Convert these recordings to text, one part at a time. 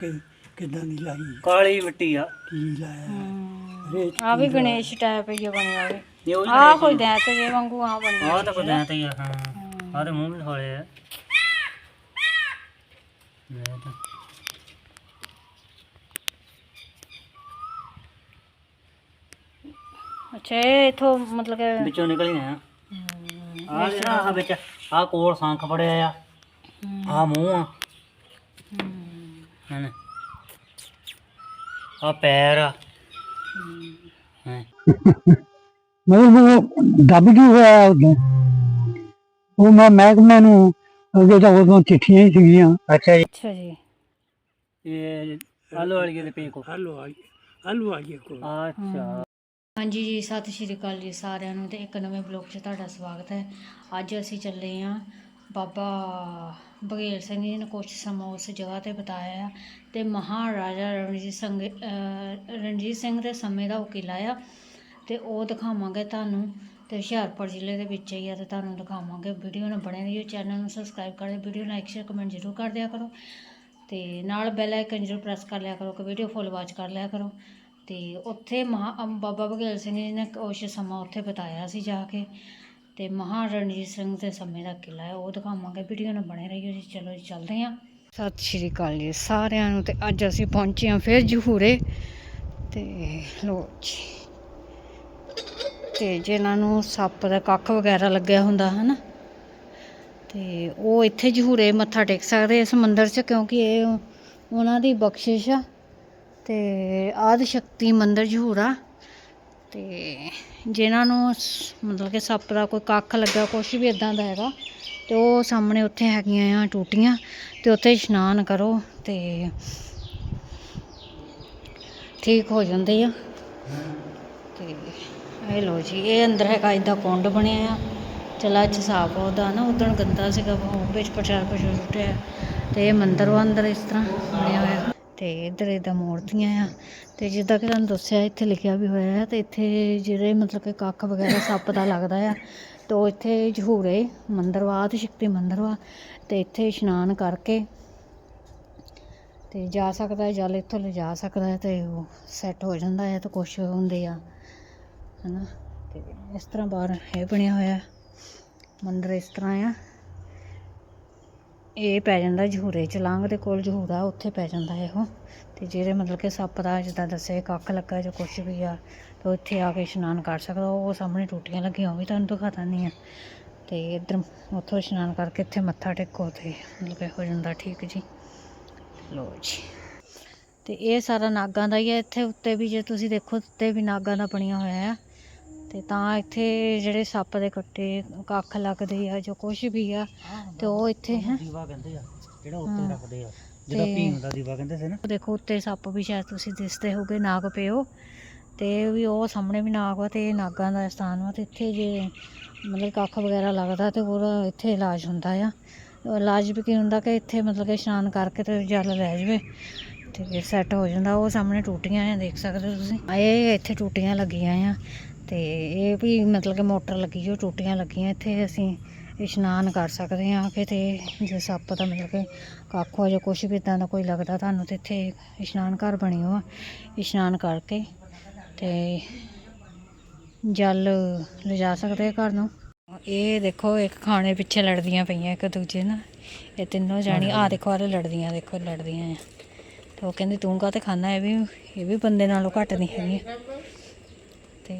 ਕਿ ਕਿਦਾਂ ਦੀ ਲਾਈ ਕਾਲੀ ਮਿੱਟੀ ਆ। ਕੀ ਲਾਇਆ ਰੇਤ ਆ ਵੀ ਗਣੇਸ਼ ਟਾਈਪ ਹੀ ਬਣਿਆ ਹੋਵੇ ਇਹ। ਉਹ ਆ ਕੋਈ ਦੈਂਤ ਜੇ ਵਾਂਗੂ ਆ। ਬਣਿਆ ਆਹ ਤਾਂ ਕੋਈ ਦੈਂਤ ਹੀ ਆ ਹਾਂ। ਆਹ ਤੇ ਮੂੰਹ ਵੀ ਥੋੜੇ ਆ ਇਹ ਤਾਂ। ਅੱਛਾ ਇਹ ਇਥੋਂ ਮਤਲਬ ਕਿ ਵਿੱਚੋਂ ਨਿਕਲ ਹੀ ਆ ਆ ਜਿਹੜਾ ਆਹ ਵਿੱਚ ਆ ਕੋਲ ਸੰਖ ਫੜਿਆ ਆ। ਆ ਮੂੰਹ ਆ। ਹਨ? ਆ ਪੈਰ ਆ। ਹੈਂ। ਮਤਲਬ ਉਹ ਦੱਬ ਜੂ ਹੋਇਆ ਉਦੋਂ ਉਹ ਮੈਂ ਮਹਿਕਮੇ ਨੂੰ ਅੱਗੇ ਤਾਂ ਉਦੋਂ ਚਿੱਠੀਆਂ ਹੀ ਸੀਗੀਆਂ। ਅੱਛਾ ਜੀ। ਅੱਛਾ ਜੀ। ਇਹ ਆਲੂ ਵਾਲੀ ਦੇ ਪੇ ਕੋ ਹਲੋ ਆ ਹਲੋ ਆ ਗਿਆ ਕੋ ਅੱਛਾ। ਹਾਂਜੀ ਜੀ ਸਤਿ ਸ਼੍ਰੀ ਅਕਾਲ ਜੀ ਸਾਰਿਆਂ ਨੂੰ ਤੇ ਇੱਕ ਨਵੇਂ ਬਲੌਗ 'ਚ ਤੁਹਾਡਾ ਸਵਾਗਤ ਹੈ। ਅੱਜ ਅਸੀਂ ਚੱਲੇ ਹਾਂ ਬਾਬਾ ਬਘੇਲ ਸਿੰਘ ਜੀ ਨੇ ਕੁਝ ਸਮਾਂ ਉਸ ਜਗ੍ਹਾ ਤੇ ਬਿਤਾਇਆ ਆ ਤੇ ਮਹਾਰਾਜਾ ਰਣਜੀਤ ਸਿੰਘ ਰਣਜੀਤ ਸਿੰਘ ਦੇ ਸਮੇਂ ਦਾ ਉਹ ਕਿਲ੍ਹਾ ਆ ਅਤੇ ਉਹ ਦਿਖਾਵਾਂਗੇ ਤੁਹਾਨੂੰ ਅਤੇ ਹੁਸ਼ਿਆਰਪੁਰ ਜ਼ਿਲ੍ਹੇ ਦੇ ਵਿੱਚ ਹੀ ਆ ਅਤੇ ਤੁਹਾਨੂੰ ਦਿਖਾਵਾਂਗੇ ਵੀਡੀਓ ਨੂੰ ਬਣੇ ਰਹੀਓ, ਚੈਨਲ ਨੂੰ ਸਬਸਕ੍ਰਾਈਬ ਕਰ ਦਿਓ, ਵੀਡੀਓ ਲਾਈਕ ਸ਼ੇਅਰ ਕਮੈਂਟ ਜ਼ਰੂਰ ਕਰ ਦਿਆ ਕਰੋ ਅਤੇ ਨਾਲ ਬੈਲ ਆਈਕਨ ਜ਼ਰੂਰ ਪ੍ਰੈਸ ਕਰ ਲਿਆ ਕਰੋ ਕਿ ਵੀਡੀਓ ਫੁੱਲ ਵਾਚ ਕਰ ਲਿਆ ਕਰੋ ਅਤੇ ਉੱਥੇ ਮਹਾ ਬਾਬਾ ਬਘੇਲ ਸਿੰਘ ਜੀ ਨੇ ਕੁਛ ਸਮਾਂ ਉੱਥੇ ਬਿਤਾਇਆ ਸੀ ਜਾ ਕੇ ਤੇ ਮਹਾਰਾਜਾ ਰਣਜੀਤ ਸਿੰਘ ਦੇ ਸਮੇਂ ਦਾ ਕਿਲਾ ਹੈ, ਉਹ ਦਿਖਾਵਾਂਗੇ, ਵੀਡੀਓ ਨਾਲ ਬਣੇ ਰਹੀਓ ਜੀ, ਚਲੋ ਜੀ, ਚੱਲਦੇ ਹਾਂ। ਸਤਿ ਸ਼੍ਰੀ ਅਕਾਲ ਜੀ ਸਾਰਿਆਂ ਨੂੰ, ਤੇ ਅੱਜ ਅਸੀਂ ਪਹੁੰਚੇ ਹਾਂ ਫਿਰ ਜਹੂਰੇ। ਤੇ ਲੋ ਜੀ, ਤੇ ਜਿਨ੍ਹਾਂ ਨੂੰ ਸੱਪ ਦਾ ਕੱਖ ਵਗੈਰਾ ਲੱਗਿਆ ਹੁੰਦਾ, ਹਨਾ? ਤੇ ਉਹ ਇੱਥੇ ਜਹੂਰੇ ਮੱਥਾ ਟੇਕ ਸਕਦੇ ਇਸ ਮੰਦਿਰ 'ਚ, ਕਿਉਂਕਿ ਇਹ ਉਹਨਾਂ ਦੀ ਬਖਸ਼ਿਸ਼ ਆ। ਤੇ ਆਦਿ ਸ਼ਕਤੀ ਮੰਦਿਰ ਜਹੂਰਾ। ਤੇ ਜਿਨ੍ਹਾਂ ਨੂੰ ਮਤਲਬ ਕਿ ਸੱਪ ਦਾ ਕੋਈ ਕੱਖ ਲੱਗਾ, ਕੁਛ ਵੀ ਇਦਾਂ ਦਾ ਹੈਗਾ, ਤੇ ਉਹ ਸਾਹਮਣੇ ਉੱਥੇ ਹੈਗੀਆਂ ਆ ਟੂਟੀਆਂ, ਤੇ ਉੱਥੇ ਇਸ਼ਨਾਨ ਕਰੋ ਤੇ ਠੀਕ ਹੋ ਜਾਂਦੇ ਆ। ਤੇ ਇਹ ਲੋ ਜੀ, ਇਹ ਅੰਦਰ ਹੈਗਾ ਇਦਾਂ ਕੁੰਡ ਬਣਿਆ ਆ। ਚਲਾ ਚ ਸਾਫ਼ ਉਹਦਾ ਨਾ ਉਦੋਂ ਗੰਦਾ ਸੀਗਾ, ਉਹ ਵਿੱਚ ਪ੍ਰਚਾਰ ਪ੍ਰਚਾਰ ਸੁੱਟਿਆ ਤੇ ਇਹ ਮੰਦਰ ਵਾ ਅੰਦਰ ਇਸ ਤਰ੍ਹਾਂ ਬਣਿਆ ਹੋਇਆ। ਤੇ ਇੱਧਰ ਇਦਾਂ ਮੂਰਤੀਆਂ ਆ। ਤੇ ਜਿੱਦਾਂ ਕਿ ਤੁਹਾਨੂੰ ਦੱਸਿਆ, ਇੱਥੇ ਲਿਖਿਆ ਵੀ ਹੋਇਆ ਹੈ ਤੇ ਇੱਥੇ ਜਿਹੜੇ ਮਤਲਬ ਕਿ ਕੱਖ ਵਗੈਰਾ ਸੱਪ ਦਾ ਲੱਗਦਾ ਆ, ਤੇ ਉਹ ਇੱਥੇ ਜਹੂਰੇ ਮੰਦਿਰ ਵਾ ਤੇ ਸ਼ਕਤੀ ਮੰਦਿਰ ਵਾ ਤੇ ਇੱਥੇ ਇਸ਼ਨਾਨ ਕਰਕੇ ਤੇ ਜਾ ਸਕਦਾ ਹੈ, ਜਲ ਇੱਥੋਂ ਲਿਜਾ ਸਕਦਾ ਹੈ ਤੇ ਉਹ ਸੈੱਟ ਹੋ ਜਾਂਦਾ ਹੈ ਤੇ ਕੁਛ ਹੁੰਦੇ ਆ, ਹਨਾ? ਤੇ ਇਸ ਤਰ੍ਹਾਂ ਬਾਹਰ ਇਹ ਬਣਿਆ ਹੋਇਆ ਮੰਦਰ ਇਸ ਤਰ੍ਹਾਂ ਆ। ਇਹ ਪੈ ਜਾਂਦਾ ਜਹੂਰੇ ਚਲਾਂਗ ਦੇ ਕੋਲ ਜਹੂਰਾ, ਉੱਥੇ ਪੈ ਜਾਂਦਾ ਇਹੋ। ਤੇ ਜਿਹੜੇ ਮਤਲਬ ਕਿ ਸੱਪ ਦਾ ਜਿੱਦਾਂ ਦੱਸੇ ਕੱਖ ਲੱਗਾ ਜਾਂ ਕੁਛ ਵੀ ਆ, ਤਾਂ ਉੱਥੇ ਆ ਕੇ ਇਸ਼ਨਾਨ ਕਰ ਸਕਦਾ। ਉਹ ਸਾਹਮਣੇ ਟੂਟੀਆਂ ਲੱਗੀਆਂ, ਉਹ ਵੀ ਤੁਹਾਨੂੰ ਦਿਖਾ ਦਿੰਦੀ ਆ ਤੇ ਇੱਧਰ ਉੱਥੋਂ ਇਸ਼ਨਾਨ ਕਰਕੇ ਇੱਥੇ ਮੱਥਾ ਟੇਕੋ ਤੇ ਮਤਲਬ ਕਿ ਹੋ ਜਾਂਦਾ, ਠੀਕ ਜੀ? ਲੋ ਜੀ। ਤੇ ਇਹ ਸਾਰਾ ਨਾਗਾਂ ਦਾ ਹੀ ਹੈ ਇੱਥੇ ਉੱਤੇ ਵੀ ਜੇ ਤੁਸੀਂ ਦੇਖੋ, ਉੱਤੇ ਵੀ ਨਾਗਾਂ ਦਾ ਬਣਿਆ ਹੋਇਆ ਆ। ਤੇ ਤਾਂ ਇੱਥੇ ਜਿਹੜੇ ਸੱਪ ਦੇ ਕੱਟੇ ਕੱਖ ਲੱਗਦੇ ਆ ਜੋ ਕੁਝ ਵੀ ਆ ਤੇ ਉਹ ਇੱਥੇ ਹੈ ਦੀਵਾ ਕਹਿੰਦੇ ਆ ਜਿਹੜਾ ਹਾਂ। ਉੱਤੇ ਰੱਖਦੇ ਆ ਜਿਹੜਾ ਤੇ- ਭੀਮ ਦਾ ਦੀਵਾ ਕਹਿੰਦੇ ਸੀ ਨਾ। ਦੇਖੋ ਉੱਤੇ ਸੱਪ ਵੀ ਸ਼ਾਇਦ ਤੁਸੀਂ ਦਿਸਦੇ ਹੋਗੇ ਨਾਗ ਪਿਓ। ਤੇ ਵੀ ਉਹ ਸਾਹਮਣੇ ਵੀ ਨਾਗ ਵਾ ਤੇ ਇਹ ਨਾਗਾਂ ਦਾ ਸਥਾਨ ਵਾ ਤੇ ਇੱਥੇ ਜੇ ਮਤਲਬ ਕੱਖ ਵਗੈਰਾ ਲੱਗਦਾ ਤੇ ਉਹਦਾ ਇੱਥੇ ਇਲਾਜ ਹੁੰਦਾ ਆ। ਇਲਾਜ ਵੀ ਕੀ ਹੁੰਦਾ ਕਿ ਇੱਥੇ ਮਤਲਬ ਕਿ ਇਸ਼ਨਾਨ ਕਰਕੇ ਤੇ ਜਲ ਲੈ ਜਾਵੇ ਤੇ ਸੈੱਟ ਹੋ ਜਾਂਦਾ। ਉਹ ਸਾਹਮਣੇ ਟੂਟੀਆਂ ਆ ਦੇਖ ਸਕਦੇ ਹੋ ਤੁਸੀਂ। ਇਹ ਇੱਥੇ ਟੂਟੀਆਂ ਲੱਗੀਆਂ ਆ। ਤੇ ਇਹ ਵੀ ਮਤਲਬ ਕਿ ਮੋਟਰ ਲੱਗੀ ਜੋ ਟੂਟੀਆਂ ਲੱਗੀਆਂ, ਇੱਥੇ ਅਸੀਂ ਇਸ਼ਨਾਨ ਕਰ ਸਕਦੇ ਹਾਂ, ਕਿ ਤੇ ਜੇ ਸੱਪ ਦਾ ਮਤਲਬ ਕਿ ਕੱਖ ਹੋ ਜਾਂ ਕੁਛ ਵੀ ਇਦਾਂ ਦਾ ਕੋਈ ਲੱਗਦਾ ਤੁਹਾਨੂੰ, ਤੇ ਇੱਥੇ ਇਸ਼ਨਾਨ ਘਰ ਬਣੀ ਹੋ ਇਸ਼ਨਾਨ ਕਰਕੇ ਤੇ ਜਲ ਲਿਜਾ ਸਕਦੇ ਘਰ ਨੂੰ। ਇਹ ਦੇਖੋ, ਇੱਕ ਖਾਣੇ ਪਿੱਛੇ ਲੜਦੀਆਂ ਪਈਆਂ, ਇੱਕ ਦੂਜੇ ਨਾਲ। ਇਹ ਤਿੰਨੋਂ ਜਾਣੀ ਆ ਦੇਖੋ ਆਲੇ ਲੜਦੀਆਂ, ਦੇਖੋ, ਲੜਦੀਆਂ ਆ। ਤੇ ਉਹ ਕਹਿੰਦੀ, ਤੂੰ ਕਾਹਤੇ ਖਾਣਾ ਇਹ ਵੀ ਇਹ ਵੀ ਬੰਦੇ ਨਾਲੋਂ ਘੱਟ ਨਹੀਂ ਹੈਗੀ ਤੇ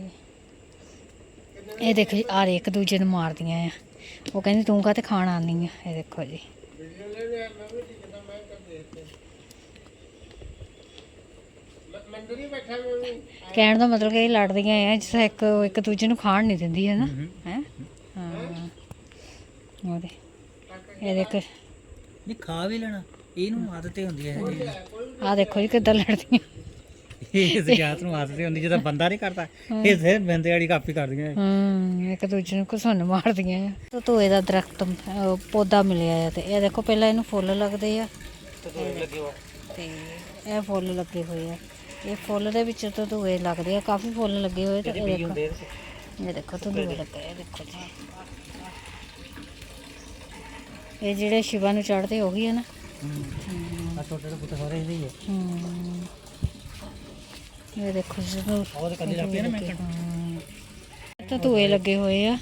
ਇਹ ਦੇਖੋ ਜੀ ਆ ਇੱਕ ਦੂਜੇ ਨੂੰ ਮਾਰਦੀਆਂ ਆ। ਉਹ ਕਹਿੰਦੀ ਤੂੰ ਕਾਹਤੇ ਖਾਣ ਆਨੀ ਆ? ਇਹ ਦੇਖੋ ਜੀ। ਕਹਿਣ ਦਾ ਮਤਲਬ ਕਿ ਇਹ ਲੜਦੀਆਂ ਆ ਜਿਸ ਇੱਕ ਇੱਕ ਦੂਜੇ ਨੂੰ ਖਾਣ ਨਹੀਂ ਦਿੰਦੀ ਹੈ ਨਾ? ਹੈ? ਹਾਂ। ਉਹਦੇ ਇਹ ਦੇਖ। ਨਹੀਂ ਖਾ ਵੀ ਲੈਣਾ। ਇਹਨੂੰ ਆਦਤ ਹੀ ਹੁੰਦੀ ਹੈ ਆ ਦੇਖੋ ਜੀ ਕਿੱਦਾਂ ਲੜਦੀਆਂ। ਇਹ ਜ਼ਕਾਤ ਨੂੰ ਆਦਤ ਹੀ ਹੁੰਦੀ ਜਦੋਂ ਬੰਦਾ ਨਹੀਂ ਕਰਦਾ ਇਹ ਸਿਰ ਬੰਦੇ ਵਾਲੀ ਕਾਪੀ ਕਰਦੀਆਂ ਹੂੰ ਇੱਕ ਦੂਜੇ ਨੂੰ ਘਸੁੰਨ ਮਾਰਦੀਆਂ ਆ ਤੇ ਤੋਏ ਦਾ ਦਰਖਤ ਅਹ, ਪੌਦਾ ਮਿਲਿਆ ਆ ਤੇ ਇਹ ਦੇਖੋ ਪਹਿਲਾਂ ਇਹਨੂੰ ਫੁੱਲ ਲੱਗਦੇ ਆ। ਤੇ ਇਹ ਫੁੱਲ ਲੱਗੇ ਹੋਏ ਆ। ਇਹ ਫੁੱਲ ਦੇ ਵਿੱਚ ਤਾਂ ਧੂਏ ਲੱਗਦੇ ਆ ਕਾਫੀ ਫੁੱਲ ਲੱਗੇ ਹੋਏ ਤੇ ਇਹ ਦੇਖੋ। ਇਹ ਦੇਖੋ ਧੂਏ ਲੱਗੇ ਆ ਦੇਖੋ ਜੀ। ਇਹ ਜਿਹੜੇ ਸ਼ਿਵਾ ਨੂੰ ਚੜਦੇ ਉਹੀ ਆ ਨਾ। ਆ ਛੋਟੇ ਛੋਟੇ ਸਾਰੇ ਇਹਦੇ ਹੀ ਆ। ਹਮ। ਇਹ ਦੇਖੋ ਜਦੋਂ ਉਹ ਤੇ ਕੱਲੀ ਲੱਗ ਪਈ ਨਾ ਮੈਂ ਤਾਂ ਧੂਏ ਲੱਗੇ ਹੋਏ ਆ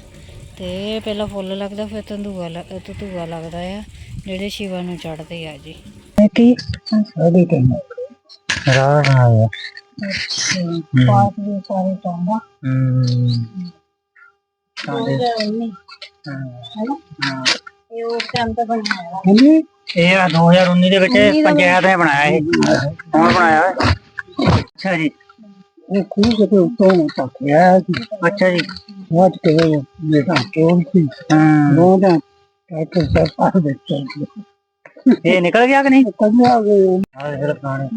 ਤੇ ਪਹਿਲਾਂ ਫੁੱਲ ਲੱਗਦਾ ਫਿਰ ਤੰਦੂਆ ਤੰਦੂਆ ਲੱਗਦਾ ਆ ਜਿਹੜੇ ਸ਼ਿਵਾ ਨੂੰ ਚੜਦੇ ਆ ਜੀ। ਕੀ ਸਾਡੇ ਤੇ ਰਾਹ ਆਇਆ ਪਾਸ ਵੀ ਸਾਰੇ ਚਾਹੁੰਦਾ ਹੂੰ ਇਹ ਉਹ ਟਾਈਮ ਤੇ ਬਣਾਇਆ ਹਾਂਜੀ ਇਹ ਆ 2019 ਦੇ ਵਿੱਚ ਪੰਚਾਇਤ ਨੇ ਬਣਾਇਆ ਇਹ। ਕੌਣ ਬਣਾਇਆ ਹੈ? ਅੱਛਾ ਜੀ ਇਹ ਖੂਹ ਦੇ ਉੱਤੋਂ ਤੱਕ ਗਿਆ ਸੀ ਅੱਛਾ ਜੀ ਵਾਟ ਕੇ ਉਹ ਮੇਰਾ ਕੋਲ ਸੀ ਹਾਂ ਦੋ ਦਾ ਟਰੈਕਟਰ ਸੇ ਪਾਸ ਦਿੱਤਾ ਇਹ ਨਿਕਲ ਗਿਆ ਕਿ ਨਹੀਂ ਕਦੋਂ ਆ ਗਏ ਆ ਫਿਰ ਪੁਰਾਣੇ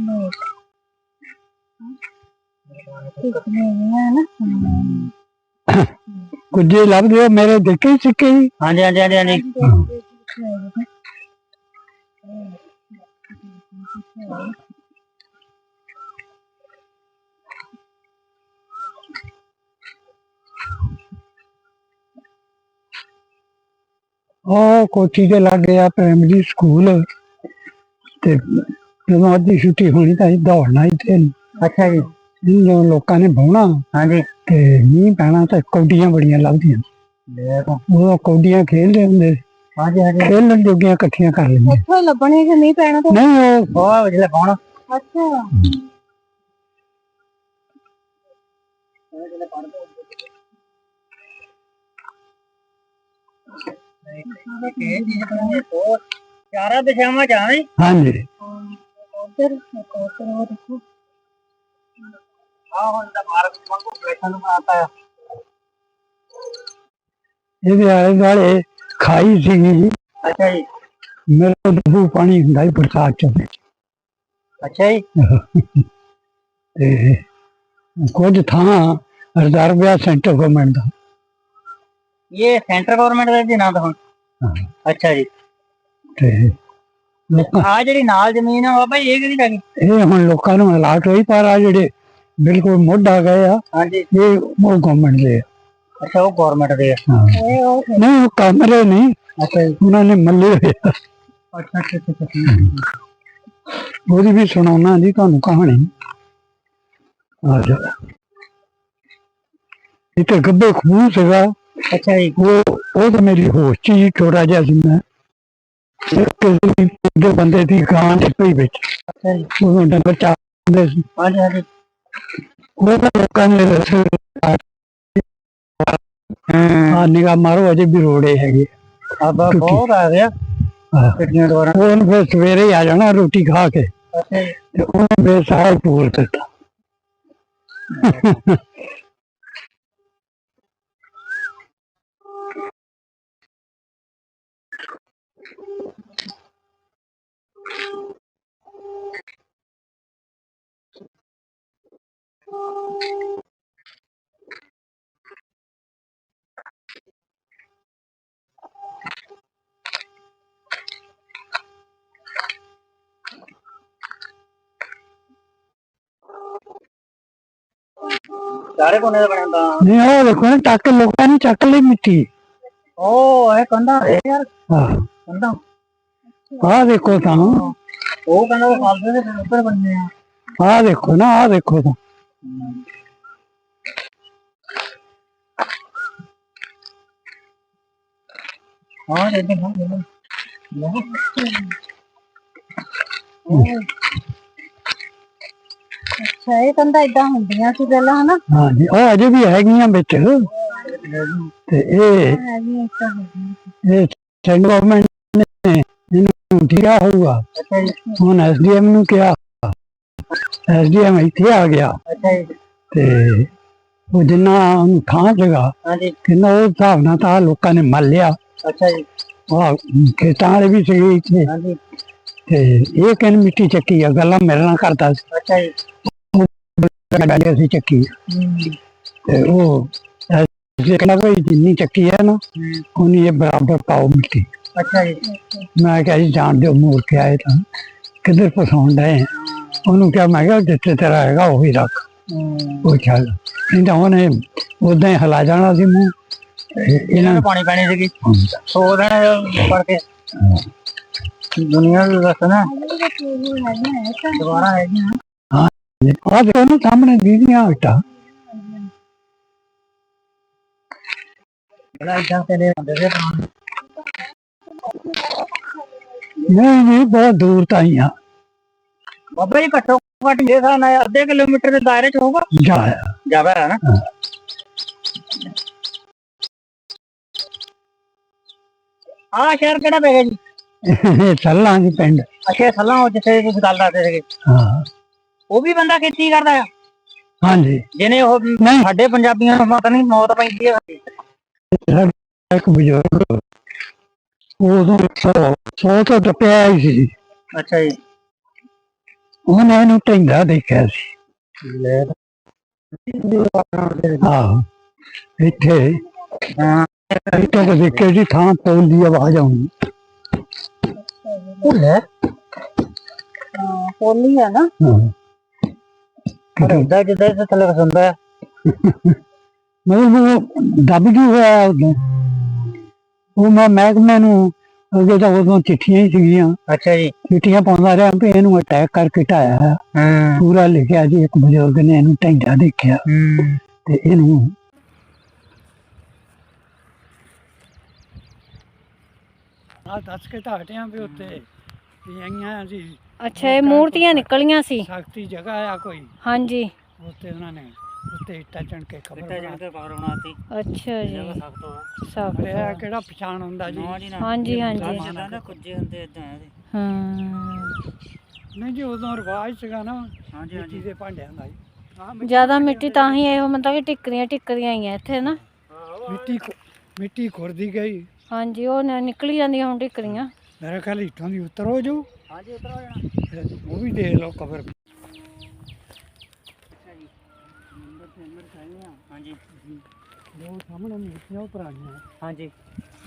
ਕੁਝ ਲੱਭਦੇ ਹੋ ਮੇਰੇ ਦੇਖੇ ਸਿੱਕੇ ਹੀ ਹਾਂਜੀ ਹਾਂਜੀ ਹਾਂਜੀ ਹਾਂਜੀ ਉਹ ਕੋਠੀ ਦੇ ਲੱਗ ਗਿਆ ਪ੍ਰਾਇਮਰੀ ਸਕੂਲ ਤੇ ਜਦੋਂ ਅੱਧੀ ਛੁੱਟੀ ਹੋਣੀ ਤਾਂ ਅਸੀਂ ਦੌੜਨਾ ਇੱਥੇ ਅੱਛਾ ਜੀ। ਜਦੋਂ ਲੋਕਾਂ ਨੇ ਬਹਿਣਾ ਹਾਂਜੀ। ਤੇ ਮੀਂਹ ਪੈਣਾ ਤਾਂ ਕੌਡੀਆਂ ਬੜੀਆਂ ਲੱਭਦੀਆਂ ਦੇਖੋ ਉਹ ਕੌਡੀਆਂ ਖੇਡਦੇ ਹੁੰਦੇ ਸੀ। ਹਾਂਜੀ ਹਾਂਜੀ। ਖੇਲਣ ਜੋਗੀਆਂ ਇਕੱਠੀਆਂ ਕਰ ਲਈਆਂ ਉੱਥੋਂ ਲੱਭਣੇ ਕਿ ਨਹੀਂ ਪੈਣਾ ਨਹੀਂ ਉਹ ਬਹੁਤ ਵਿਜਲੇ ਪਾਉਣਾ ਅੱਛਾ। ਚਾਰਾ ਦਿਸ਼ਾਵਾਂ ਜਾਵੇਂ ਹਾਂਜੀ। ਉਧਰ ਉਧਰ ਉਹ ਦੇਖੋ ਆ ਹੁਣ ਦਾ ਮਾਰਗ ਵਾਂਗੂ ਬੈਠਣ ਨੂੰ ਬਣਾਤਾ ਹੈ ਇਹਦੇ ਆਲੇ ਦੁਆਲੇ ਖਾਈ ਸੀਗੀ ਅੱਛਾ ਜੀ। ਮੇਰੇ ਡਬੂ ਪਾਣੀ ਹੁੰਦਾ ਸੀ ਬਰਸਾਤ ਚ। ਅੱਛਾ ਜੀ। ਤੇ ਕੁਝ ਥਾਂ ਰਿਜ਼ਰਵ ਸੈਂਟਰ ਗਵਰਨਮੈਂਟ ਦਾ। ਇਹ ਸੈਂਟਰ ਗਵਰਨਮੈਂਟ ਦਾ ਜੀ ਨਾਂ ਤਾਂ ਹੁਣ। ਹਾਂ। ਅੱਛਾ ਜੀ। ਤੇ ਲੋਕਾਂ ਆ ਜਿਹੜੀ ਨਾਲ ਜ਼ਮੀਨ ਆ ਬਾਬਾ ਜੀ, ਇਹ ਕਿਹਦੀ ਲੱਗੀ? ਇਹ ਹੁਣ ਲੋਕਾਂ ਨੂੰ ਅਲਾਟ ਹੋਈ ਪਰ ਆ ਜਿਹੜੇ ਬਿਲਕੁਲ ਮੁੱਢ ਗਏ ਆ ਹਾਂਜੀ। ਇਹ ਉਹ ਗਵਰਨਮੈਂਟ ਦੇ ਆ। ਅੱਛਾ ਉਹ ਗਵਰਨਮੈਂਟ ਦੇ ਆ। ਹਾਂ। ਇਹ ਉਹ ਨਹੀਂ ਉਹ ਕਮਰੇ ਨਹੀਂ ਅੱਛਾ ਜੀ। ਉਹਨਾਂ ਨੇ ਮੱਲੇ ਹੋਏ ਆ। ਅੱਛਾ ਅੱਛਾ ਅੱਛਾ, ਅੱਛਾ। ਉਹਦੀ ਵੀ ਸੁਣਾਉਣਾ ਜੀ ਤੁਹਾਨੂੰ ਕਹਾਣੀ। ਆ ਜਾ। ਇੱਥੇ ਗੱਬੇ ਖੂਹ ਸੀਗਾ। ਅੱਛਾ ਜੀ। ਉਹ ਉਹ ਤਾਂ ਮੇਰੀ ਹੋਸ਼ ਚ ਹੀ ਛੋਟਾ ਜਿਹਾ ਸੀ ਮੈਂ। ਕਿਸੇ ਦੇ ਬੰਦੇ ਦੀ ਗਾਂ ਦੇ ਪਈ ਵਿੱਚ। ਉਦੋਂ ਡੰਗਰ ਚਾਉਂਦੇ ਸੀ। ਉਹ ਤਾਂ ਲੋਕਾਂ ਨੇ ਰਸੇ ਆ ਨਿਗਾਹ ਮਾਰੋ ਅਜੇ ਵੀ ਰੋੜੇ ਹੈਗੇ। ਆਬਾ ਬਹੁਤ ਆ ਗਿਆ। ਹਾਂ। ਕਿੰਨੀਆਂ ਦੁਆਰਾ ਉਹਨ ਫਿਰ ਸਵੇਰੇ ਆ ਜਾਣਾ ਰੋਟੀ ਖਾ ਕੇ। ਤੇ ਉਹਨੇ ਮੇਰੇ ਸਾਰਾ ਪੂਰ ਦਿੱਤਾ। ਸਾਰੇ ਕੋਨੇ ਦਾ ਬਣਿਆ ਹੁੰਦਾ। ਨਹੀਂ ਉਹ ਦੇਖੋ ਨਾ ਚੱਕ ਲੋਕਾਂ ਨੇ ਚੱਕ ਲਈ ਮਿੱਟੀ। ਉਹ ਇਹ ਕੰਦਾ ਯਾਰ। ਹਾਂ। ਕੰਦਾ ਆਹ ਦੇਖੋ ਤਾਂ ਉਹ ਕਹਿੰਦਾ ਉਹ ਫਾਲਦੇ ਦੇ ਉੱਪਰ ਬੰਨੇ ਆ। ਆਹ ਦੇਖੋ ਨਾ ਆਹ ਦੇਖੋ ਤਾਂ। ਹਾਂ ਦੇ ਦੇ ਹਾਂ ਅੱਛਾ ਇਹ ਕੰਦਾ ਇਦਾਂ ਹੁੰਦੀਆਂ ਸੀ ਪਹਿਲਾਂ ਹਨਾ? ਹਾਂਜੀ ਉਹ ਅਜੇ ਵੀ ਹੈਗੀਆਂ ਵਿੱਚ। ਤੇ ਇਹ ਇਹ ਸੈਂਟਰ ਗਵਰਨਮੈਂਟ ਨੇ ਇਹਨੂੰ ਕਿਹਾ ਹੋਊਗਾ। ਅੱਛਾ ਜੀ ਹੁਣ ਐਸਡੀਐਮ ਨੂੰ ਕਿਹਾ ਐਸਡੀਐਮ ਇੱਥੇ ਆ ਗਿਆ। ਅੱਛਾ ਜੀ ਤੇ ਉਹ ਜਿੰਨਾ ਉਹਨੂੰ ਥਾਂ ਜਗਾ ਹਾਂਜੀ। ਕਿੰਨਾ ਉਹ ਹਿਸਾਬ ਨਾਲ ਤਾਂ ਲੋਕਾਂ ਨੇ ਮੱਲ ਲਿਆ। ਅੱਛਾ ਜੀ। ਆਹ ਖੇਤਾਂ ਵਾਲੇ ਵੀ ਸੀਗੇ ਇੱਥੇ। ਹਾਂਜੀ। ਤੇ ਇਹ ਕਿਨ ਮਿੱਟੀ ਚੱਕੀ ਆ ਗੱਲਾਂ ਮੇਰੇ ਨਾਲ ਕਰਦਾ ਸੀ। ਅੱਛਾ ਜੀ। ਗੱਲਾਂ ਅਸੀਂ ਚੱਕੀ। ਤੇ ਉਹ ਜੇ ਕਹਿੰਦਾ ਵੀ ਜਿੰਨੀ ਚੱਕੀ ਹੈ ਨਾ ਉਹਨੀ ਇਹ ਬਰਾਬਰ ਪਾਓ ਮਿੱਟੀ। ਅੱਛਾ ਜੀ। ਮੈਂ ਕਿਹਾ ਜੀ ਜਾਣਦੇ ਹੋ ਮੂਰ ਕੇ ਆਏ ਤਾਂ। ਕਿੱਧਰ ਪਸਾਉਣ ਡਏ ਆ? ਉਹਨੂੰ ਕਿਹਾ ਮੈਂ ਕਿਹਾ ਜਿੱਥੇ ਤੇਰਾ ਹੈਗਾ ਉਹ ਹੀ। ਰੱਖ ਉਹ ਚੱਲ। ਨਹੀਂ ਤਾਂ ਉਹਨੇ ਉਦਾਂ ਹੀ ਹਲਾ ਜਾਣਾ ਸੀ ਮੂੰਹ। ਇਹਨਾਂ ਇਹਨਾਂ ਨੂੰ ਪਾਣੀ ਪੈਣੀ ਸੀਗੀ। ਸੋ ਪੜ ਕੇ। ਦੁਨੀਆ ਵੀ ਬਸ ਨਾ। ਦੁਬਾਰਾ ਹੈਗੀ ਆ। ਦੇਖੋ ਨਾ ਸਾਹਮਣੇ ਦੀਦੀਆਂ ਹਟਾ ਬੜਾ ਇਦਾਂ ਤੇ ਹੁੰਦੇ ਸੀ ਨਹੀਂ ਨਹੀਂ ਬਹੁਤ ਦੂਰ ਤਾਈਆਂ ਬਾਬਾ ਜੀ ਘੱਟੋ ਘੱਟ ਜੇ ਸਾਨਾ ਅੱਧੇ ਕਿਲੋਮੀਟਰ ਦੇ ਦਾਇਰੇ ਚ ਹੋਊਗਾ ਜਾਇਆ ਜ਼ਿਆਦਾ ਹੈ ਨਾ ਆ ਸ਼ਹਿਰ ਕਿਹੜਾ ਪੈ ਗਿਆ ਜੀ ਚੱਲਾਂ ਜੀ ਪਿੰਡ ਅੱਛਾ ਸੱਲਾਂ ਜਿੱਥੇ ਤੁਸੀਂ ਗੱਲ ਦੱਸਦੇ ਸੀਗੇ ਹਾਂ ਉਹ ਵੀ ਬੰਦਾ ਖੇਤੀ ਕਰਦਾ ਆ ਹਾਂਜੀ ਜਿਹਨੇ ਉਹ ਨਹੀਂ ਸਾਡੇ ਪੰਜਾਬੀਆਂ ਨੂੰ ਪਤਾ ਨਹੀਂ ਮੌਤ ਪੈਂਦੀ ਹੈ ਸਾਡਾ ਇੱਕ ਬਜ਼ੁਰਗ ਉਦੋਂ ਸੌ ਸੌ ਤੋਂ ਟੱਪਿਆ ਹੀ ਸੀ। ਅੱਛਾ ਜੀ। ਉਹਨੇ ਇਹਨੂੰ ਢੈਂਦਾ ਦੇਖਿਆ ਸੀ। ਇੱਥੇ ਹਾਂ ਇੱਥੇ। ਕੋ ਦੇਖੇ ਜੀ ਥਾਂ ਪੌਲ ਦੀ ਆਵਾਜ਼ ਆਉਂਦੀ। ਉਹ ਲੈ। ਪੋਲੀ ਆ ਨਾ। ਹਾਂ। ਇਦਾਂ ਜਿੱਦਾਂ ਇਸ ਥੱਲੇ ਸੁਣਦਾ ਮੈਨੂੰ ਦੱਬ ਜੂ ਹੋਇਆ ਉਦੋਂ ਉਹ ਮੈਂ ਮਹਿਕਮੇ ਨੂੰ ਅੱਗੇ ਤਾਂ ਉਦੋਂ ਚਿੱਠੀਆਂ ਹੀ ਸੀਗੀਆਂ। ਅੱਛਾ ਜੀ। ਚਿੱਠੀਆਂ ਪਾਉਂਦਾ ਰਿਹਾ ਵੀ ਇਹਨੂੰ ਅਟੈਕ ਕਰਕੇ ਢਾਇਆ ਹੈ। ਹਾਂ। ਪੂਰਾ ਲਿਖਿਆ ਜੀ ਇੱਕ ਬਜ਼ੁਰਗ ਨੇ ਇਹਨੂੰ ਢੈਂਦਾ ਦੇਖਿਆ। ਹੂੰ। ਤੇ ਇਹਨੂੰ ਆ ਦੱਸ ਕੇ ਤਾਂ ਹਟਿਆ ਵੀ ਉੱਤੇ ਵੀ ਆਈਆਂ ਸੀ। ਅੱਛਾ ਇਹ ਮੂਰਤੀਆਂ ਨਿਕਲੀਆਂ ਸੀ। ਸ਼ਕਤੀ ਜਗ੍ਹਾ ਆ ਕੋਈ। ਹਾਂਜੀ। ਉੱਤੇ ਉਹਨਾਂ ਨੇ ਉੱਤੇ ਇੱਟਾਂ ਚਣ ਕੇ ਖਬਰ ਕਿੱਥੇ ਜਣ ਕੇ ਬਣਾਤੀ। ਅੱਛਾ ਜੀ। ਜਗ੍ਹਾ ਸਖਤ ਹੋ ਸਭ ਇਹ ਕਿਹੜਾ ਪਛਾਣ ਹੁੰਦਾ ਜੀ? ਨਾ ਜੀ ਨਾ। ਹਾਂਜੀ ਹਾਂਜੀ। ਜਿੱਦਾਂ ਨਾ ਕੁੱਜੇ ਹੁੰਦੇ ਇਦਾਂ ਇਹਦੇ ਹਾਂ। ਨਹੀਂ ਜੀ ਉਦੋਂ ਰਿਵਾਜ ਸੀਗਾ ਨਾ ਹਾਂਜੀ ਮਿੱਟੀ ਦੇ ਭਾਂਡਿਆਂ ਦਾ ਜੀ। ਆਹ ਜ਼ਿਆਦਾ ਮਿੱਟੀ ਤਾਂ ਹੀ ਇਹੋ ਮਤਲਬ ਕਿ ਟਿੱਕਰੀਆਂ ਟਿੱਕਰੀਆਂ ਹੀ ਆ ਇੱਥੇ ਨਾ। ਮਿੱਟੀ ਖੁ- ਮਿੱਟੀ ਖੁਰਦੀ ਗਈ। ਹਾਂਜੀ ਉਹ ਨ- ਨਿਕਲੀ ਜਾਂਦੀਆਂ ਹੁਣ ਟਿੱਕਰੀਆਂ। ਮੇਰੇ ਖਿਆਲ ਇੱਟਾਂ ਦੀ ਉੱਤਰ ਹੋ ਜਾਊ। ਹਾਂਜੀ ਉਤਰ ਹੋ ਜਾਣਾ। ਫਿਰ ਉਹ ਵੀ ਦੇਖ ਲਓ ਕਬਰ। ਹਾਂਜੀ। ਉਹ ਸਾਹਮਣੇ ਮੂਰਤੀਆਂ ਉਹ ਪੁਰਾਣੀਆਂ। ਹਾਂਜੀ।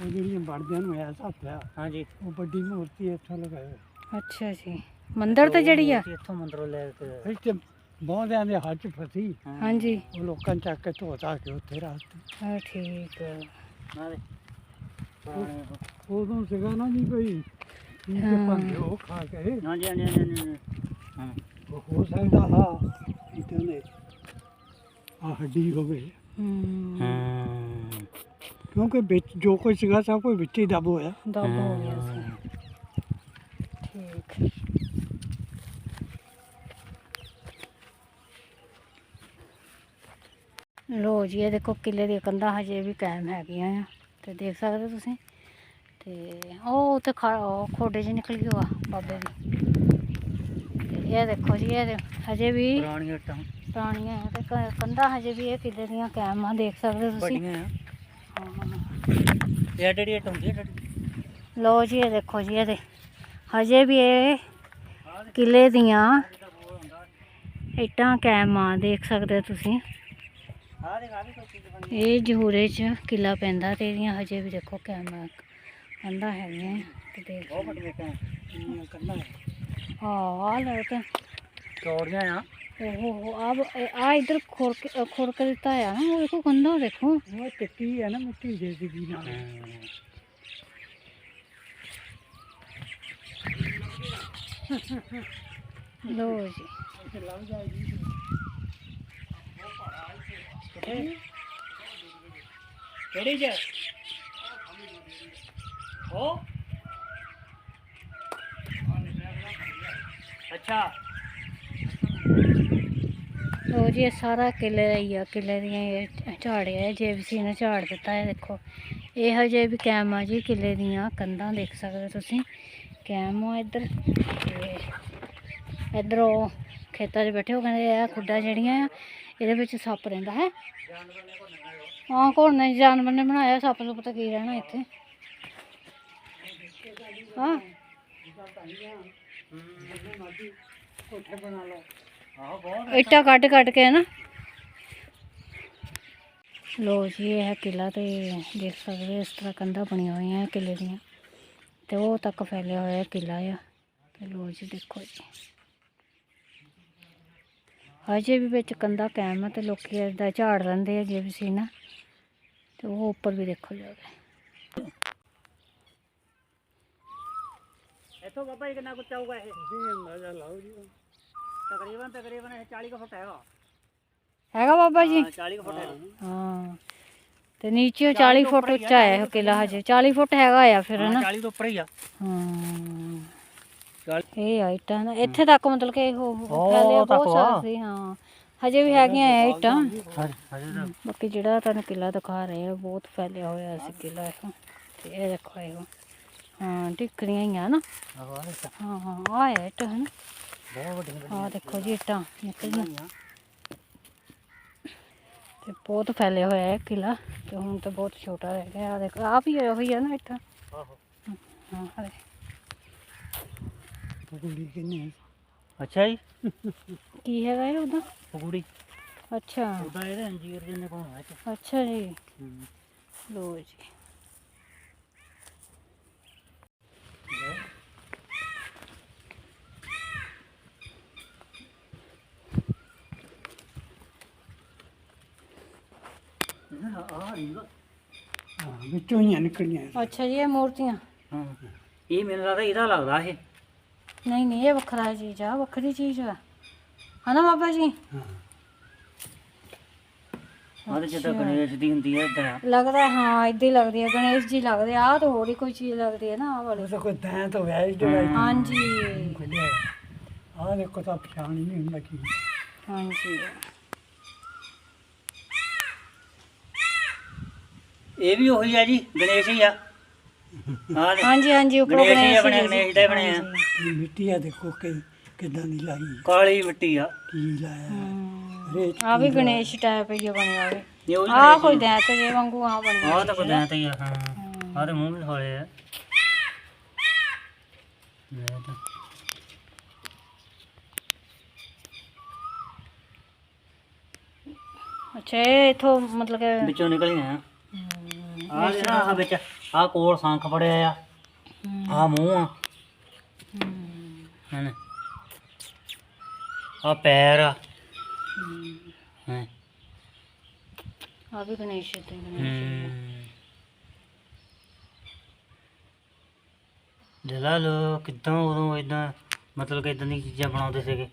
ਉਹ ਜਿਹੜੀਆਂ ਬਣਦਿਆਂ ਨੂੰ ਐਸਾ ਹੱਥਿਆ ਹਾਂਜੀ। ਉਹ ਵੱਡੀ ਮੂਰਤੀ ਇੱਥੋਂ ਲਗਾਏ ਅੱਛਾ ਜੀ। ਮੰਦਿਰ ਤੇ ਜਿਹੜੀ ਆ? ਇੱਥੋਂ ਮੰਦਰੋਂ ਲੈ ਕੇ ਇੱਥੇ ਬਹੁਤਿਆਂ ਦੇ ਹੱਥ ਫਸੀ। ਹਾਂਜੀ। ਉਹ ਲੋਕਾਂ ਚੱਕ ਕੇ ਧੋਤਾ ਕੇ ਉੱਥੇ ਰੱਖਤੀ ਹਾਂ ਠੀਕ ਆ। ਨਾਲੇ। ਉਦੋਂ ਸੀਗਾ ਨਾ ਜੀ ਕੋਈ ਕੀ ਹਾਂ। ਭਾਂਡੇ ਉਹ ਖਾ ਕੇ ਹਾਂਜੀ ਹਾਂਜੀ ਹਾਂਜੀ ਹਾਂ। ਉਹ ਹੋ ਸਕਦਾ ਹਾਂ ਇਦਾਂ ਨੇ ਆ ਹੱਡੀ ਹੋਵੇ। ਹੂੰ। ਹਾਂ। ਕਿਉਂਕਿ ਵਿੱਚ ਜੋ ਕੁਝ ਸੀਗਾ ਸਭ ਕੁਝ ਵਿੱਚ ਹੀ ਦਬ ਹੋਇਆ। ਦਬ ਹੋ ਗਿਆ ਸੀ। ਠੀਕ। ਲੋ ਜੀ ਇਹ ਦੇਖੋ ਕਿਲੇ ਦੀਆਂ ਕੰਧਾਂ ਹਜੇ ਵੀ ਕਾਇਮ ਹੈਗੀਆਂ ਆ। ਤੇ ਦੇਖ ਸਕਦੇ ਹੋ ਤੁਸੀਂ? ਤੇ ਉਹ ਉਹ ਖੋਡੇ 'ਚ ਨਿਕਲ ਗਈ ਆ ਬਾਬੇ ਦੀ। ਤੇ ਇਹ ਦੇਖੋ ਜੀ ਇਹ ਦੇ- ਹਜੇ ਵੀ ਪੁਰਾਣੀਆਂ ਇੱਟਾਂ। ਪੁਰਾਣੀਆਂ ਆ ਤੇ ਕ- ਕੰਧਾਂ ਹਜੇ ਵੀ ਇਹ ਕਿਲੇ ਦੀਆਂ ਕਾਇਮ ਆ ਦੇਖ ਸਕਦੇ ਹੋ ਤੁਸੀਂ। ਵੱਡੀਆਂ ਆ। ਹਾਂ ਇਹ ਹੁੰਦੀ ਹੈ ਡੇੜੀ ਲੋ ਜੀ ਇਹ ਦੇਖੋ ਜੀ ਇਹਦੇ। ਹਜੇ ਵੀ ਇਹ ਕਿਲੇ ਦੀਆਂ ਇੱਟਾਂ ਕਾਇਮ ਆ ਦੇਖ ਸਕਦੇ ਹੋ ਤੁਸੀਂ। ਆਹ ਦੇਖ ਆ ਵੀ ਕੋਈ ਚੀਜ਼ ਬਣੀ ਇਹ ਜਹੂਰੇ 'ਚ ਕਿਲਾ ਪੈਂਦਾ ਤੇ ਇਹਦੀਆਂ ਹਜੇ ਵੀ ਦੇਖੋ ਕਾਇਮ ਕੰਧਾਂ ਹੈਗੀਆਂ ਤੇ ਦੇਖ। ਬਹੁਤ ਵੱਡੀਆਂ ਇੰਨੀਆਂ ਕੰਧਾਂ ਹਾਂ ਆ ਲੈ ਤੇ ਚੌੜੀਆਂ ਆ। ਓਹੋ ਆ ਆ ਇਧਰ ਖੁਰਕ ਖੁਰਕ ਦਿੱਤਾ ਆ ਨਾ ਉਹ ਦੇਖੋ ਕੰਧਾਂ ਦੇਖੋ ਉਹ ਟਿੱਕੀ ਹੈ ਨਾ ਮਿੱਟੀ ਦੇ ਦੀ ਨਾਲ ਲੋ ਜੀ ਕਿਹੜੀ ਚ ਉਹ ਅੱਛਾ ਲੋ ਜੀ, ਇਹ ਸਾਰਾ ਕਿਲੇ ਦਾ ਹੀ ਆ, ਕਿਲੇ ਦੀਆਂ ਝਾੜਿਆ ਝਾੜਿਆ ਜੇਬੀਸੀ ਨੇ ਝਾੜ ਦਿੱਤਾ ਹੈ ਦੇਖੋ। ਇਹ ਹਜੇ ਵੀ ਕੈਮ ਆ ਜੀ, ਕਿਲੇ ਦੀਆਂ ਕੰਧਾਂ ਦੇਖ ਸਕਦੇ ਤੁਸੀਂ। ਕੈਮ ਆ ਇੱਧਰ। ਇੱਧਰ ਉਹ ਖੇਤਾਂ 'ਚ ਬੈਠੇ ਹੋ ਕਹਿੰਦੇ ਇਹ ਖੁੱਡਾਂ ਜਿਹੜੀਆਂ ਆ, ਇਹਦੇ ਵਿੱਚ ਸੱਪ ਰਹਿੰਦਾ ਹੈ। ਹਾਂ, ਘੋੜਨੇ ਜਾਨਵਰ ਨੇ ਬਣਾਇਆ, ਸੱਪ ਸੁੱਪ ਤਾਂ ਕੀ ਰਹਿਣਾ ਇੱਥੇ? ਹਾਂ। ਆਹੋ ਬਹੁਤ ਇੱਟਾਂ ਕੱਢ ਕੱਢ ਕੇ ਨਾ। ਲੋ ਜੀ ਇਹ ਹੈ ਕਿਲਾ ਤੇ ਦੇਖ ਸਕਦੇ ਹੋ ਇਸ ਤਰ੍ਹਾਂ ਕੰਧਾਂ ਬਣੀਆਂ ਹੋਈਆਂ ਹੈ ਕਿਲੇ ਦੀਆਂ। ਤੇ ਉਹ ਤੱਕ ਫੈਲਿਆ ਹੋਇਆ ਕਿਲਾ ਆ। ਤੇ ਲੋ ਜੀ ਦੇਖੋ ਜੀ। ਹਜੇ ਵੀ ਵਿੱਚ ਕੰਧਾਂ ਕਾਇਮ ਆ ਤੇ ਲੋਕੀ ਇਦਾਂ ਝਾੜ ਲੈਂਦੇ ਆ ਜੇ ਵੀ ਸੀ ਨਾ। ਤੇ ਉਹ ਉੱਪਰ ਵੀ ਦੇਖੋ ਜਾ ਕੇ। ਦੱਸੋ ਬਾਬਾ ਜੀ ਕਿੰਨਾ ਕੁ ਚਾਊਗਾ ਇਹ? ਤੁਸੀਂ ਅੰਦਾਜ਼ਾ ਲਾਓ ਜੀ। ਤਕਰੀਬਨ ਤਕਰੀਬਨ ਇਹ 40 ਕੁ ਫੁੱਟ ਹੈਗਾ। ਹੈਗਾ ਬਾਬਾ ਜੀ? ਹਾਂ 40 ਕੁ ਫੁੱਟ ਹੈਗਾ ਹਾਂ। ਤੇ ਨੀਚੇ 40 ਫੁੱਟ ਉੱਚਾ ਹੈ ਕਿਲਾ ਹਜੇ। 40 ਫੁੱਟ ਹੈਗਾ ਆ ਫਿਰ ਹਨਾ? 40 ਤੋਂ ਉੱਪਰ ਹੀ ਆ। ਹਾਂ। ਇਹ ਆ ਇੱਟਾਂ ਨਾ ਇੱਥੇ ਤੱਕ ਮਤਲਬ ਕਿ ਉਹ ਤੱਕ ਬਹੁਤ। ਸਾਰਾ ਸੀ ਹਾਂ। ਹਜੇ ਵੀ ਹੈਗੀਆਂ ਆ ਤਾਂ। ਬਾਕੀ ਜਿਹੜਾ ਤੁਹਾਨੂੰ ਕਿਲਾ ਦਿਖਾ ਰਹੇ ਆ ਬਹੁਤ ਫੈਲਿਆ ਹੋਇਆ ਸੀ ਕਿਲਾ ਇਹ। ਤੇ ਇਹ ਦੇਖੋ ਇਹ। ਹਾਂ ਟਿਕਰੀਆਂ ਹੀ ਆ ਨਾ। ਹਾਂ ਹਾਂ ਆ ਹੈ ਇੱਟ ਹਨ। ਬਹੁਤ ਵੱਡੀਆਂ ਦੇਖੋ ਜੀ ਇੱਟਾਂ ਨਿਕਲੀਆਂ। ਤੇ ਬਹੁਤ ਫੈਲਿਆ ਹੋਇਆ ਹੈ ਕਿਲਾ ਤੇ ਹੁਣ ਤਾਂ ਬਹੁਤ ਛੋਟਾ ਰਹਿ ਗਿਆ। ਆ ਦੇਖੋ ਆ ਵੀ ਉਹੀ ਆ ਨਾ ਇੱਟਾਂ। ਆਹੋ। ਹਾਂ ਕਿੰਨੇ ਅੱਛਾ ਜੀ। ਕੀ ਹੈਗਾ ਇਹ ਉਹਦਾ? ਪਕੂੜੀ। ਅੱਛਾ। ਉਹਦਾ ਇਹਦੇ ਅੰਜੀਰ ਜਿੰਨੇ ਕੋਲ ਹੈ ਅੱਛਾ ਜੀ। ਲੋ ਜੀ। ਹਾਂ ਵਿੱਚੋਂ ਹੀ ਨਿਕਲੀਆਂ ਅੱਛਾ ਜੀ ਇਹ ਮੂਰਤੀਆਂ। ਹਾਂ। ਇਹ ਮੈਨੂੰ ਲੱਗਦਾ ਇਹਦਾ ਲੱਗਦਾ ਇਹ। ਨਹੀਂ ਨਹੀਂ ਇਹ ਵੱਖਰਾ ਚੀਜ਼ ਆ ਵੱਖਰੀ ਚੀਜ਼ ਆ। ਹਨਾ ਬਾਬਾ ਜੀ? ਉਹਦੇ ਜਿੱਦਾਂ ਗਣੇਸ਼ ਦੀ ਹੁੰਦੀ ਹੈ ਇਦਾਂ ਲੱਗਦਾ ਹਾਂ ਇਦਾਂ ਹੀ ਲੱਗਦੀ ਹੈ ਗਣੇਸ਼ ਜੀ ਲੱਗਦੇ ਆ ਆਹ ਤਾਂ ਹੋਰ ਹੀ ਕੋਈ ਚੀਜ਼ ਲੱਗਦੀ ਹੈ ਨਾ ਆਹ ਵਾਲੀ। ਉਹ ਤਾਂ ਕੋਈ ਦੈਂ ਤੋਂ ਵੈਸ ਜਿਹੜਾ ਹਾਂਜੀ ਖੁੱਲਿਆ। ਆਹ ਦੇਖੋ ਤਾਂ ਪਛਾਣ ਹੀ ਨਹੀਂ ਹੁੰਦਾ ਕੀ। ਹਾਂਜੀ ਇਹ ਵੀ ਉਹੀ ਆ ਜੀ ਗਣੇਸ਼ ਹੀ ਆ। ਹਾਂਜੀ ਹਾਂਜੀ ਉੱਪਰੋਂ ਗਣੇਸ਼ ਹੀ ਆ ਗਣੇਸ਼ ਬਣਿਆ ਜੀ ਗਣੇਸ਼ ਦਾ ਹੀ ਬਣਿਆ ਇਹ ਮਿੱਟੀ ਆ ਦੇਖੋ ਕਿ ਕਿਦਾਂ ਦੀ ਲਾਈ ਕਾਲੀ ਮਿੱਟੀ ਆ। ਕੀ ਲਾਇਆ ਰੇਤ ਆ ਵੀ ਗਣੇਸ਼ ਟਾਈਪ ਹੀ ਆ ਬਣਿਆ ਹੋਵੇ ਇਹ ਉਹੀ ਆ ਕੋਈ ਦੈਂਤ ਜੇ ਵਾਂਗੂ ਆ। ਬਣਿਆ ਆਹ ਤਾਂ ਕੋਈ ਦੈਂਤ ਹੀ ਆ ਹਾਂ। ਆਹ ਤੇ ਮੂੰਹ ਵੀ ਹੋਲੇ ਆ। ਲੈ ਤਾਂ ਅੱਛਾ ਇਹ ਇਥੋਂ ਮਤਲਬ ਕਿ ਵਿੱਚੋਂ ਨਿਕਲ ਗਿਆ ਆ ਜਿਹੜਾ ਆਹ ਵਿੱਚ ਆ ਕੋਲ ਸੰਖ ਫੜਿਆ ਆ। ਆ ਮੂੰਹ ਆ। ਹਨ? ਆ ਪੈਰ ਆ। ਹਾਂ। ਆ ਵੀ ਗਣੇਸ਼ ਤੇ ਗਣੇਸ਼ ਜਲਾ ਲੋ ਕਿਦਾਂ ਉਦੋਂ ਇਦਾਂ ਮਤਲਬ ਕਿ ਇਦਾਂ ਦੀ ਚੀਜ਼ਾਂ ਬਣਾਉਂਦੇ ਸੀਗੇ।